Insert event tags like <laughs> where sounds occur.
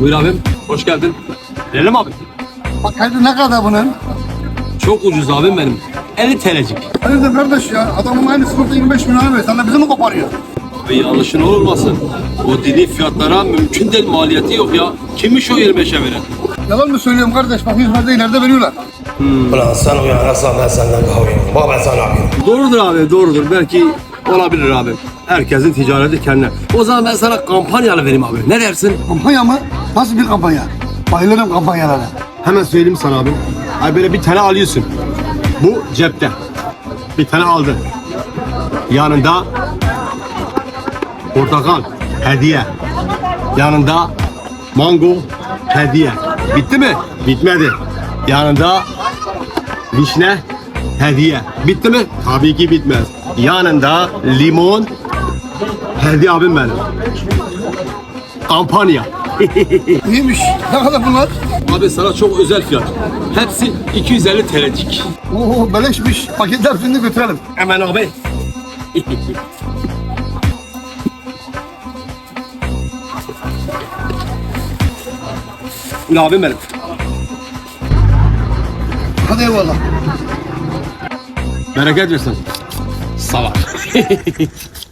Buyur abim. Hoş geldin. Verelim abi. Paketi ne kadar bunun? Çok ucuz abim benim. 50 TL'cik. Hayırdır kardeş ya? Adamın aynı sigorta 25 milyon ver. Sen de bizi mi koparıyor? Ve yanlışın olmasın. O dediği fiyatlara mümkün değil maliyeti yok ya. Kimmiş o 25'e veren? Yalan mı söylüyorum kardeş? Bak hizmette ileride veriyorlar. Ulan sen uyanırsan ben senden uyanırım. Bak ben sana yapıyorum. Doğrudur abi doğrudur. Belki olabilir abi. Herkesin ticareti kendine. O zaman ben sana kampanyalı vereyim abi. Ne dersin? Kampanya mı? Nasıl bir kampanya? Bayılırım kampanyalara. Hemen söyleyeyim sana abi. Ay böyle bir tane alıyorsun. Bu cepte. Bir tane aldın. Yanında portakal hediye. Yanında mango hediye. Bitti mi? Bitmedi. Yanında vişne hediye. Bitti mi? Tabii ki bitmez. Yanında limon hediye abim benim. Kampanya. <laughs> İyiymiş. Ne kadar bunlar? Abi sana çok özel fiyat. Hepsi 250 TL'cik. Oo beleşmiş. Paketler şimdi götürelim. Hemen abi. <laughs> Ula abim benim. Hadi eyvallah. Bereket versin. 撒了 <laughs>